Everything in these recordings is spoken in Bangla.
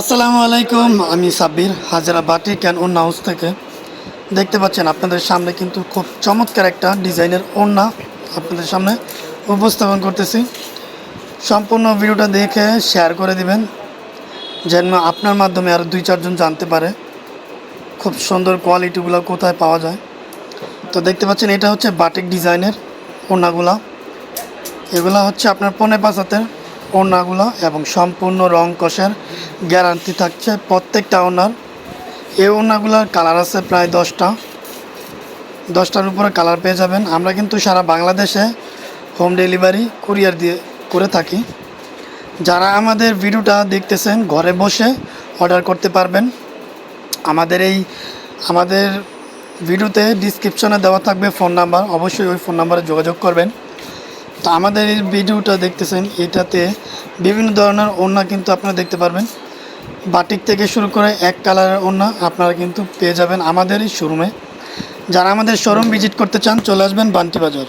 আসসালামু আলাইকুম, আমি সাব্বির, হাজারা বাটিক অ্যান্ড ওন্না হাউস থেকে। দেখতে পাচ্ছেন, আপনাদের সামনে কিন্তু খুব চমৎকার একটা ডিজাইনের ওন্না আপনাদের সামনে উপস্থাপন করতেছি। সম্পূর্ণ ভিডিওটা দেখে শেয়ার করে দিবেন, যেন আপনার মাধ্যমে আরও দুই, চারজন জানতে পারে খুব সুন্দর কোয়ালিটিগুলো কোথায় পাওয়া যায়। তো দেখতে পাচ্ছেন, এটা হচ্ছে বাটিক ডিজাইনের ওড়নাগুলা এগুলা হচ্ছে আপনার পনে পাঁচ হাতের ওড়নাগুলো এবং সম্পূর্ণ রং কষের গ্যারান্টি থাকছে প্রত্যেকটা ওনার এই ওনাগুলোর কালার আছে প্রায় দশটা। দশটার উপরে কালার পেয়ে যাবেন। আমরা কিন্তু সারা বাংলাদেশে হোম ডেলিভারি কুরিয়ার দিয়ে করে থাকি। যারা আমাদের ভিডিওটা দেখতেছেন, ঘরে বসে অর্ডার করতে পারবেন। আমাদের এই, আমাদের ভিডিওতে ডিসক্রিপশনে দেওয়া থাকবে ফোন নাম্বার। অবশ্যই ওই ফোন নাম্বারে যোগাযোগ করবেন। তো আমাদের এই ভিডিওটা দেখতেছেন, এটাতে বিভিন্ন ধরনের ওড়না কিন্তু আপনারা দেখতে পারবেন। বাটিক থেকে শুরু করে এক কালারের ওড়না আপনারা কিন্তু পেয়ে যাবেন আমাদের এই শোরুমে। যারা আমাদের শোরুম ভিজিট করতে চান, চলে আসবেন বান্টি বাজার।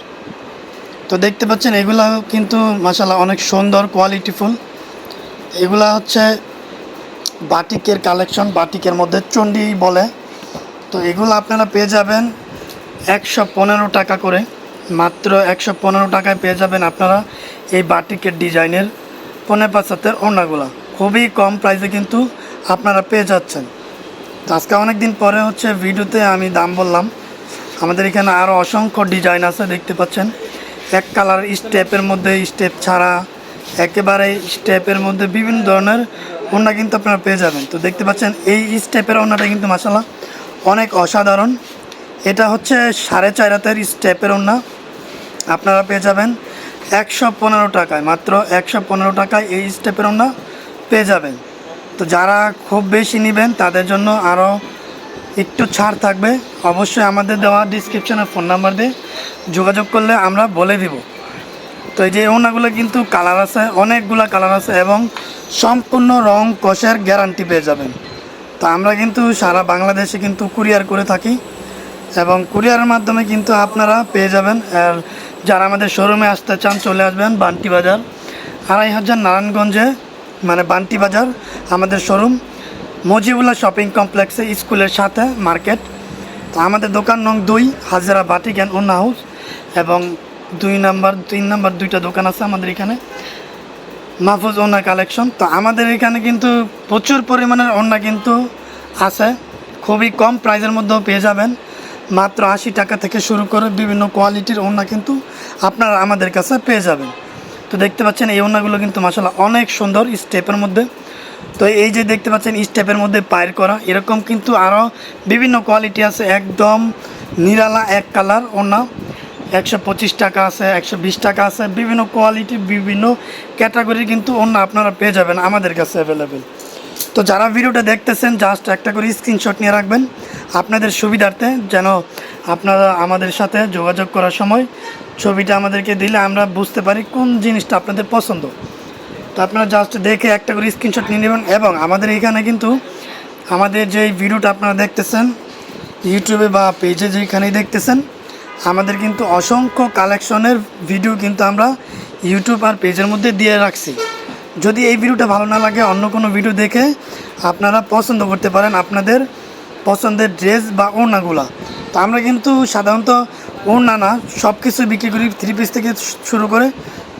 তো দেখতে পাচ্ছেন, এগুলা কিন্তু মাসাল্লাহ অনেক সুন্দর কোয়ালিটিফুল এগুলা হচ্ছে বাটিকের কালেকশন বাটিকের মধ্যে চণ্ডী বলে। তো এগুলো আপনারা পেয়ে যাবেন একশো পনেরো টাকা করে। মাত্র একশো পনেরো টাকায় পেয়ে যাবেন আপনারা এই বাটিকের ডিজাইনের পনেরো পাঁচ হাতের ওড়নাগুলো। খুবই কম প্রাইসে কিন্তু আপনারা পেয়ে যাচ্ছেন। আজকে অনেক দিন পরে হচ্ছে ভিডিওতে আমি দাম বললাম। আমাদের এখানে আরও অসংখ্য ডিজাইন আছে, দেখতে পাচ্ছেন। এক কালার স্টেপের মধ্যে স্টেপ ছাড়া, একেবারে স্টেপের মধ্যে বিভিন্ন ধরনের ওড়না কিন্তু আপনারা পেয়ে যাবেন। তো দেখতে পাচ্ছেন, এই স্টেপের ওড়নাটা কিন্তু মাসাল্লাহ অনেক অসাধারণ। এটা হচ্ছে সাড়ে চার হাতের স্টেপের ওড়না। আপনারা পেয়ে যাবেন একশো পনেরো টাকায়, মাত্র একশো পনেরো টাকায় এই স্টেপের ওড়না পেয়ে যাবেন। তো যারা খুব বেশি নেবেন, তাদের জন্য আরও একটু ছাড় থাকবে। অবশ্যই আমাদের দেওয়া ডিসক্রিপশনে ফোন নাম্বার দিয়ে যোগাযোগ করলে আমরা বলে দিব। তো এই যে ওনাগুলো কিন্তু কালার আছে, অনেকগুলো কালার আছে এবং সম্পূর্ণ রং কষের গ্যারান্টি পেয়ে যাবেন। তো আমরা কিন্তু সারা বাংলাদেশে কিন্তু কুরিয়ার করে থাকি এবং কুরিয়ারের মাধ্যমে কিন্তু আপনারা পেয়ে যাবেন। আর যারা আমাদের শোরুমে আসতে চান চলে আসবেন বান্টি বাজার, আড়াই হাজার নারায়ণগঞ্জে মানে বান্টি বাজার, আমাদের শোরুম মজিবুল্লাহ শপিং কমপ্লেক্সে, স্কুলের সাথে মার্কেট। আমাদের দোকান নং দুই, হাজারা বাটিক অ্যান্ড ওন্না হাউস এবং দুই নাম্বার, তিন নাম্বার দুইটা দোকান আছে আমাদের এখানে। মাহফুজ ওনা কালেকশন। তো আমাদের এখানে কিন্তু প্রচুর পরিমাণের ওড়না কিন্তু আছে। খুবই কম প্রাইসের মধ্যেও পেয়ে যাবেন। মাত্র আশি টাকা থেকে শুরু করে বিভিন্ন কোয়ালিটির ওড়না কিন্তু আপনারা আমাদের কাছে পেয়ে যাবেন। তো দেখতে পাচ্ছেন এই ওড়নাগুলো কিন্তু মাসাল্লাহ অনেক সুন্দর স্টেপের মধ্যে। তো এই যে দেখতে পাচ্ছেন স্টেপের মধ্যে পায়ের করা, এরকম কিন্তু আরও বিভিন্ন কোয়ালিটি আছে, একদম নিরালা এক কালার ওড়না। একশো পঁচিশ টাকা আছে, একশো বিশ টাকা আছে, বিভিন্ন কোয়ালিটি, বিভিন্ন ক্যাটাগরির কিন্তু অন্য আপনারা পেয়ে যাবেন আমাদের কাছে অ্যাভেলেবেল। তো যারা ভিডিওটা দেখতেছেন জাস্ট একটা করে স্ক্রিনশট নিয়ে রাখবেন। আপনাদের সুবিধার্থে যেন আপনারা আমাদের সাথে যোগাযোগ করার সময় ছবিটা আমাদেরকে দিলে আমরা বুঝতে পারি কোন জিনিসটা আপনাদের পছন্দ। তো আপনারা জাস্ট দেখে একটা করে স্ক্রিনশট নিয়ে নেবেন এবং আমাদের এখানে কিন্তু আমাদের যে ভিডিওটা আপনারা দেখতেছেন ইউটিউবে বা পেজে যেখানেই দেখতেছেন, আমাদের কিন্তু অসংখ্য কালেকশনের ভিডিও কিন্তু আমরা ইউটিউব আর পেজের মধ্যে দিয়ে রাখছি। যদি এই ভিডিওটা ভালো না লাগে, অন্য কোনো ভিডিও দেখে আপনারা পছন্দ করতে পারেন আপনাদের পছন্দের ড্রেস বা ওড়নাগুলা। তো আমরা কিন্তু সাধারণত ওড়না না সব কিছু বিক্রি করি থ্রি পিস থেকে শুরু করে